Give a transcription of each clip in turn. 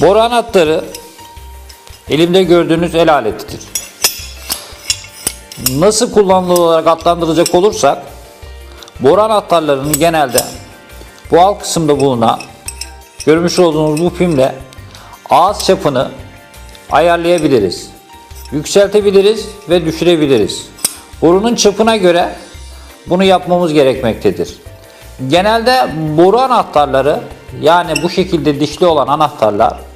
Boru anahtarı elimde gördüğünüz el aletidir. Nasıl kullanılı olarak adlandıracak olursak boru anahtarlarının genelde bu alt kısımda bulunan görmüş olduğunuz bu pimle ağız çapını ayarlayabiliriz. Yükseltebiliriz ve düşürebiliriz. Borunun çapına göre bunu yapmamız gerekmektedir. Genelde boru anahtarları yani bu şekilde dişli olan anahtarlar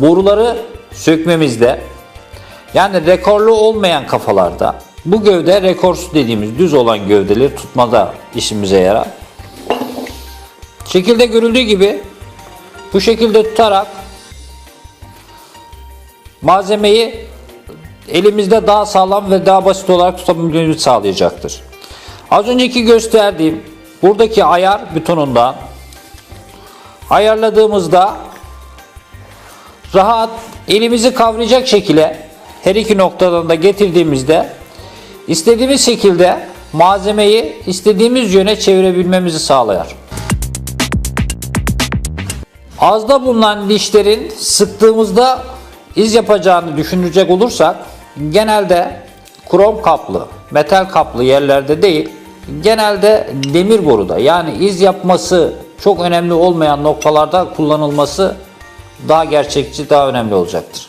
boruları sökmemizde yani rekorlu olmayan kafalarda bu gövde rekorsuz dediğimiz düz olan gövdeleri tutmada işimize yarar. Şekilde görüldüğü gibi bu şekilde tutarak malzemeyi elimizde daha sağlam ve daha basit olarak tutabilmemizi sağlayacaktır. Az önceki gösterdiğim buradaki ayar butonundan ayarladığımızda rahat elimizi kavrayacak şekilde her iki noktadan da getirdiğimizde istediğimiz şekilde malzemeyi istediğimiz yöne çevirebilmemizi sağlar. Ağızda bulunan dişlerin sıktığımızda iz yapacağını düşünecek olursak genelde krom kaplı, metal kaplı yerlerde değil genelde demir boruda yani iz yapması çok önemli olmayan noktalarda kullanılması daha gerçekçi, daha önemli olacaktır.